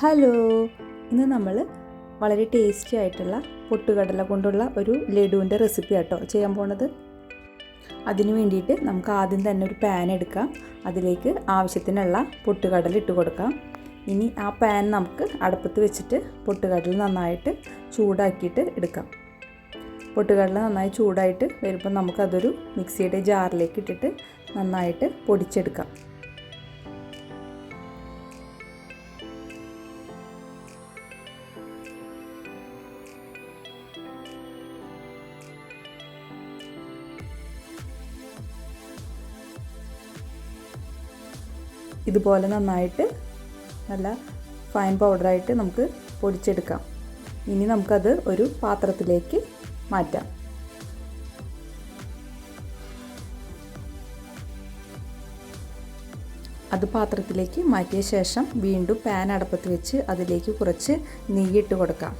Hello. ഇന്ന് നമ്മൾ വളരെ ടേസ്റ്റി ആയിട്ടുള്ള പൊട്ടുകടല കൊണ്ടുള്ള ഒരു ലഡുവിന്റെ റെസിപ്പി ആട്ടോ ചെയ്യാൻ പോണത്. അതിനു വേണ്ടിയിട്ട് നമുക്ക് ആദ്യം തന്നെ ഒരു പാൻ എടുക്കാം. അതിലേക്ക് ആവശ്യത്തിനുള്ള പൊട്ടുകടല ഇട്ട് കൊടുക്കാം. ഇനി ആ പാൻ നമുക്ക് അടുപ്പത്ത് വെച്ചിട്ട് പൊട്ടുകടല നന്നായിട്ട് ചൂടാക്കിയിട്ട് എടുക്കാം. പൊട്ടുകടല നന്നായി ചൂടായിട്ട് വരുമ്പോൾ നമുക്കതൊരു മിക്സിയുടെ ജാറിലേക്ക് ഇട്ടിട്ട് നന്നായിട്ട് പൊടിച്ചെടുക്കാം. ഇതുപോലെ നന്നായിട്ട് നല്ല ഫൈൻ പൗഡറായിട്ട് നമുക്ക് പൊടിച്ചെടുക്കാം. ഇനി നമുക്കത് ഒരു പാത്രത്തിലേക്ക് മാറ്റാം. അത് പാത്രത്തിലേക്ക് മാറ്റിയ ശേഷം വീണ്ടും പാൻ അടപ്പത്ത് വെച്ച് അതിലേക്ക് കുറച്ച് നെയ്യ് ഇട്ട് കൊടുക്കാം.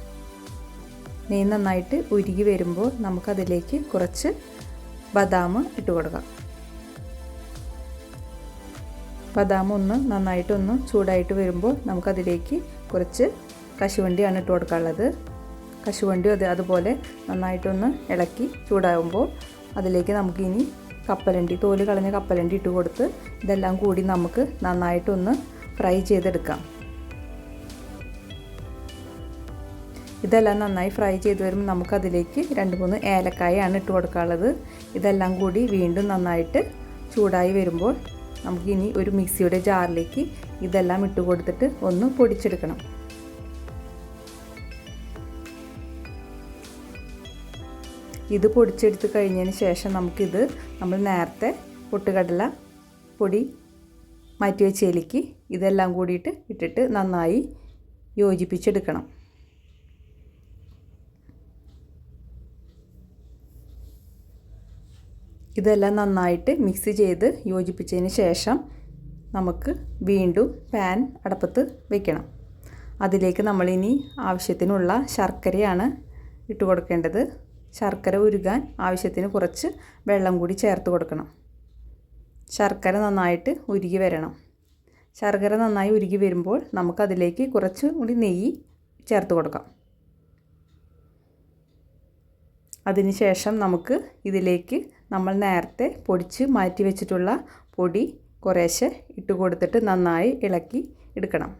നെയ്യ് നന്നായിട്ട് ഉരുകി വരുമ്പോൾ നമുക്കതിലേക്ക് കുറച്ച് ബദാം ഇട്ട് കൊടുക്കാം. ബദാം ഒന്ന് നന്നായിട്ടൊന്ന് ചൂടായിട്ട് വരുമ്പോൾ നമുക്കതിലേക്ക് കുറച്ച് കശുവണ്ടിയാണ് ഇട്ട് കൊടുക്കാനുള്ളത്. കശുവണ്ടി അത് അതുപോലെ നന്നായിട്ടൊന്ന് ഇളക്കി ചൂടാകുമ്പോൾ അതിലേക്ക് നമുക്കിനി കപ്പലണ്ടി തോൽ കളഞ്ഞ കപ്പലണ്ടി ഇട്ട് കൊടുത്ത് ഇതെല്ലാം കൂടി നമുക്ക് നന്നായിട്ടൊന്ന് ഫ്രൈ ചെയ്തെടുക്കാം. ഇതെല്ലാം നന്നായി ഫ്രൈ ചെയ്ത് വരുമ്പോൾ നമുക്കതിലേക്ക് രണ്ട് മൂന്ന് ഏലക്കായാണ് ഇട്ട് കൊടുക്കാനുള്ളത്. ഇതെല്ലാം കൂടി വീണ്ടും നന്നായിട്ട് ചൂടായി വരുമ്പോൾ നമുക്കിനി ഒരു മിക്സിയുടെ ജാറിലേക്ക് ഇതെല്ലാം ഇട്ട് കൊടുത്തിട്ട് ഒന്ന് പൊടിച്ചെടുക്കണം. ഇത് പൊടിച്ചെടുത്ത് കഴിഞ്ഞതിന് ശേഷം നമുക്കിത് നമ്മൾ നേരത്തെ പൊട്ടുകടല പൊടി മാറ്റി വെച്ചതിലേക്ക് ഇതെല്ലാം കൂടിയിട്ട് ഇട്ടിട്ട് നന്നായി യോജിപ്പിച്ചെടുക്കണം. ഇതെല്ലാം നന്നായിട്ട് മിക്സ് ചെയ്ത് യോജിപ്പിച്ചതിന് ശേഷം നമുക്ക് വീണ്ടും പാൻ അടപ്പത്ത് വെക്കണം. അതിലേക്ക് നമ്മളിനി ആവശ്യത്തിനുള്ള ശർക്കരയാണ് ഇട്ട് കൊടുക്കേണ്ടത്. ശർക്കര ഉരുകാൻ ആവശ്യത്തിന് കുറച്ച് വെള്ളം കൂടി ചേർത്ത് കൊടുക്കണം. ശർക്കര നന്നായിട്ട് ഉരുകി വരണം. ശർക്കര നന്നായി ഉരുകി വരുമ്പോൾ നമുക്കതിലേക്ക് കുറച്ച് കൂടി നെയ്യ് ചേർത്ത് കൊടുക്കാം. അതിനുശേഷം നമുക്ക് ഇതിലേക്ക് നമ്മൾ നേരത്തെ പൊടിച്ച് മാറ്റി വെച്ചിട്ടുള്ള പൊടി കുറേശ്ശെ ഇട്ട് കൊടുത്തിട്ട് നന്നായി ഇളക്കി എടുക്കണം.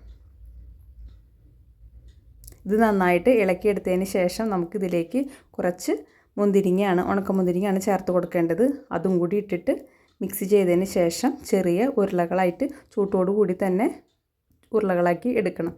ഇത് നന്നായിട്ട് ഇളക്കിയെടുത്തതിന് ശേഷം നമുക്കിതിലേക്ക് കുറച്ച് മുന്തിരിങ്ങയാണ് ഉണക്കമുന്തിരിങ്ങയാണ് ചേർത്ത് കൊടുക്കേണ്ടത്. അതും കൂടി ഇട്ടിട്ട് മിക്സ് ചെയ്തതിന് ശേഷം ചെറിയ ഉരുളകളായിട്ട് ചൂട്ടോടു കൂടി തന്നെ ഉരുളകളാക്കി എടുക്കണം.